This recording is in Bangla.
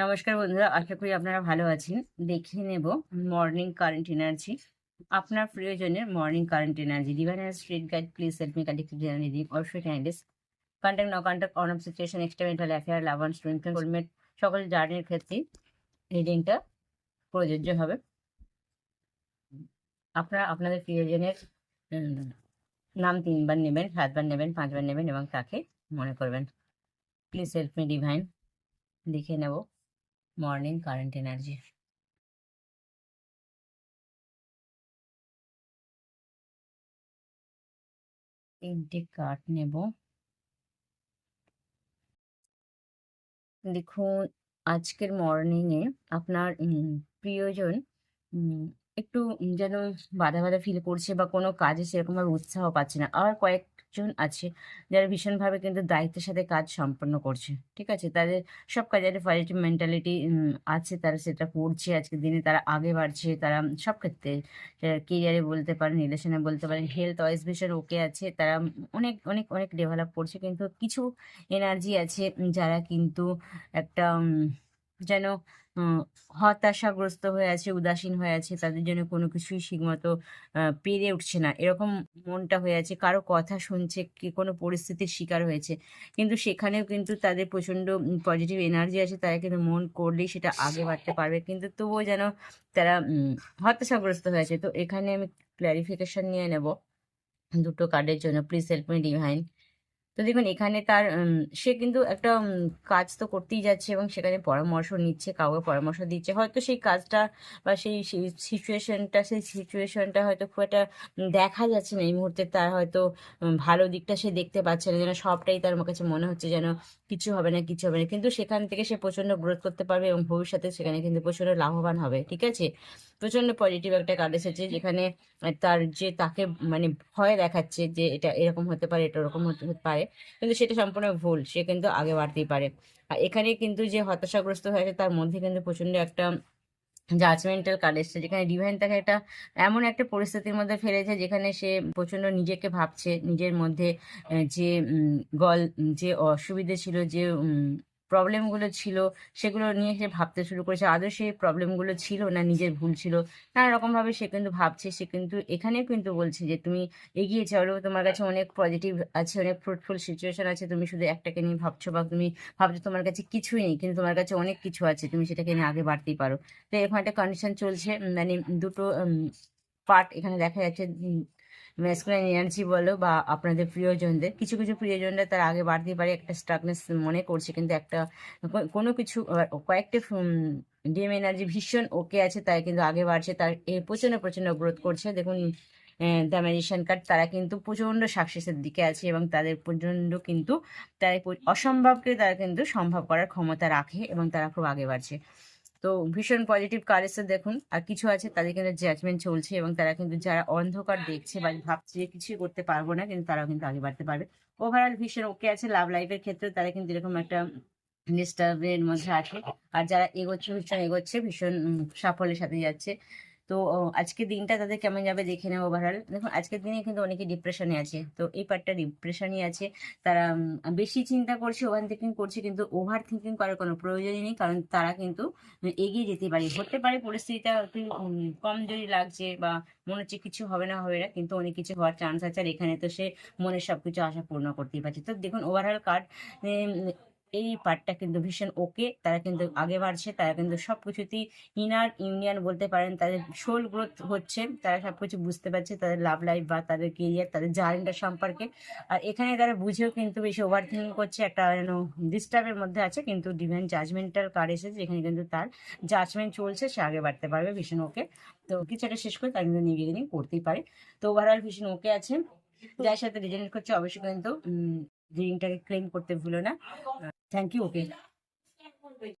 নমস্কার বন্ধুরা, আশা করি আপনারা ভালো আছেন। দেখে নেব মর্নিং কারেন্ট এনার্জি আপনার প্রয়োজনের morning current energy divine street guide please help me collective generally অবশ্যই ক্যান্ডিস কন্ট্যাক্ট ন contact on of situation experimental affair লাভান student ফোলমেট সকল জার্নির ক্ষেত্রে রিডিংটা প্রযোজ্য হবে। আপনারা, আপনাদের প্রিয়জনের নাম তিনবার নেবেন, সাতবার নেবেন, পাঁচবার নেবেন এবং তাকে মনে করবেন। প্লিজ হেল্প মি ডিভাইন দেখে নেব। মর্নিং কারেন্ট এনার্জি তিনটে কার্ড নেব। দেখুন, আজকের মর্নিং এ আপনার প্রিয়জন একটু যেন বাধা বাধা ফিল করছে বা কোনো কাজে সেরকম ভাবে উৎসাহ পাচ্ছে না। আর কয়েকজন আছে, যারা ভীষণভাবে কিন্তু দায়িত্বের সাথে কাজ সম্পন্ন করছে, ঠিক আছে? তাদের সব কাজে একটা পজিটিভ মেন্টালিটি আছে, তারা সেটা করছে আজকের দিনে তারা আগে বাড়ছে, তারা সব ক্ষেত্রে কেরিয়ারে বলতে পারেন রিলেশনে বলতে পারেন হেলথ ওয়াইজ ভীষণ ওকে আছে, তারা অনেক অনেক অনেক ডেভেলপ করছে, কিন্তু কিছু এনার্জি আছে, যারা কিন্তু একটা যেন হতাশাগ্রস্ত হয়ে আছে, উদাসীন হয়ে আছে, তাদের জন্য কোনো কিছুই ঠিকমতো পেরে উঠছে না। এরকম মনটা হয়ে আছে, কারও কথা শুনছে, কি কোনো পরিস্থিতির শিকার হয়েছে। কিন্তু সেখানেও কিন্তু তাদের প্রচণ্ড পজিটিভ এনার্জি আছে, তারা কিন্তু মন করলেই সেটা আগে বাড়তে পারবে। কিন্তু তবুও যেন তারা হতাশাগ্রস্ত হয়েছে তো এখানে আমি ক্ল্যারিফিকেশন নিয়ে নেব। দুটো কার্ডের জন্য প্লিজ হেল্প মি ডিভাইন তো দেখুন, এখানে তার সে কিন্তু একটা কাজ তো করতেই যাচ্ছে এবং সেখানে পরামর্শ নিচ্ছে, কাউকে পরামর্শ দিচ্ছে। হয়তো সেই কাজটা বা সেই সিচুয়েশনটা সেই সিচুয়েশনটা হয়তো খুব একটা দেখা যাচ্ছে না। এই মুহূর্তে তার হয়তো ভালো দিকটা সে দেখতে পাচ্ছে না, যেন সবটাই তার কাছে মনে হচ্ছে যেন কিছু হবে না, কিছু হবে না। কিন্তু সেখান থেকে সে প্রচণ্ড গ্রোথ করতে পারবে এবং ভবিষ্যতে সেখানে কিন্তু প্রচণ্ড লাভবান হবে, ঠিক আছে? প্রচণ্ড পজিটিভ একটা কার্ড এসেছে যেখানে তার যে তাকে মানে ভয় দেখাচ্ছে যে এটা এরকম হতে পারে, এটা ওরকম হতে পারে। কিন্তু সেটা সম্পূর্ণ ভুল, সে কিন্তু আগে বাড়তেই পারে। আর এখানে কিন্তু যে হতাশাগ্রস্ত হয়েছে তার মধ্যে কিন্তু প্রচণ্ড একটা জাজমেন্টাল কার্ড এসছে, যেখানে ডিভাইন তাকে একটা এমন একটা পরিস্থিতির মধ্যে ফেলেছে, যেখানে সে প্রচণ্ড নিজেকে ভাবছে, নিজের মধ্যে যে গল, যে অসুবিধে ছিল, যে প্রবলেমগুলো ছিল, সেগুলো নিয়ে সে ভাবতে শুরু করেছে। আদৌ সেই প্রবলেমগুলো ছিল না নিজের ভুল ছিল? নানা রকম ভাবে সে কিন্তু ভাবছে, সে কিন্তু এখানেও কিন্তু বলছে যে, তুমি এগিয়ে চলো তোমার কাছে অনেক পজিটিভ আছে, অনেক ফ্রুটফুল সিচুয়েশন আছে। তুমি শুধু একটাকে নিয়ে ভাবছ বা তুমি ভাবছ তোমার কাছে কিছুই নেই, কিন্তু তোমার কাছে অনেক কিছু আছে, তুমি সেটাকে নিয়ে আগে বাড়তেই পারো। তো এরকম একটা কন্ডিশন চলছে। মানে দুটো পার্ট এখানে দেখা যাচ্ছে। ম্যাসকুলাইন এনার্জি বলো বা আপনাদের প্রিয়জনদের, কিছু কিছু প্রিয়জনরা তার আগে বাড়তেই পারে একটা স্টাকনেস মনে করছে, কিন্তু একটা কোনো কিছু কয়েকটা ডিএম এনার্জি ভীষণ ওকে আছে, তাই কিন্তু আগে বাড়ছে, তার এ প্রচণ্ড প্রচণ্ড গ্রোথ করছে। দেখুন দ্য ম্যাজিশিয়ান কার্ড তারা কিন্তু প্রচণ্ড সাকসেসের দিকে আছে এবং তাদের প্রচণ্ড কিন্তু তারা অসম্ভবকে তারা কিন্তু সম্ভব করার ক্ষমতা রাখে এবং তারা খুব আগে বাড়ছে। তো ভীষণ পজিটিভ কার দেখুন, আর কিছু আছে তাদের কিন্তু জাজমেন্ট চলছে এবং তারা কিন্তু যারা অন্ধকার দেখছে বা ভাবছে যে কিছুই করতে পারব না, কিন্তু তারাও কিন্তু আগে বাড়তে পারবে। ওভারঅল ভীষণ ওকে আছে লাভ লাইফের ক্ষেত্রে তারা কিন্তু এরকম একটা ডিস্টার্বের মধ্যে আছে। আর যারা এগোচ্ছে, ভীষণ এগোচ্ছে, ভীষণ সাফল্যের সাথে যাচ্ছে। তো আজকের দিনটা তাদের কেমন যাবে দেখে নেব ওভারঅল দেখুন, আজকের দিনে কিন্তু অনেকে ডিপ্রেশনে আছে। তো এই পার্টটা ডিপ্রেশনই আছে। তারা বেশি চিন্তা করছে ওভার থিঙ্কিং করছে, কিন্তু ওভার থিঙ্কিং করার কোনো প্রয়োজনই নেই। কারণ তারা কিন্তু এগিয়ে যেতে পারে। হতে পারে পরিস্থিতিটা একটু কমজোরি লাগছে বা মনে হচ্ছে কিছু হবে না হবে না, কিন্তু অনেক কিছু হওয়ার চান্স আছে। আর এখানে তো সে মনের সবকিছু আশা পূর্ণ করতেই পারছে। তো দেখুন ওভারঅল কার্ড এই পার্টটা কিন্তু ভীষণ ওকে তারা কিন্তু আগে বাড়ছে তারা কিন্তু সব সবকিছুতেই ইনার ইউনিয়ন বলতে পারেন তাদের সোল গ্রোথ হচ্ছে তারা সবকিছু বুঝতে পারছে তাদের লাভ লাইফ বা তাদের কেরিয়ার তাদের জার্নিটা সম্পর্কে। আর এখানে তারা বুঝেও কিন্তু বেশি ওভার থিঙ্কিং করছে একটা যেন ডিস্টার্বের মধ্যে আছে কিন্তু ডিভাইন জাজমেন্টাল কার্ড এসেছে যেখানে কিন্তু তার জাজমেন্ট চলছে সে আগে বাড়তে পারবে ভীষণ ওকে তো কিছু একটা শেষ করে তার কিন্তু নিবেদন করতেই পারে। তো ওভারঅল ভীষণ ওকে আছে। যার সাথে রিজনেট করছে অবশ্যই কিন্তু যে রিংটাকে ক্লেম করতে ভুলো না। Thank you okay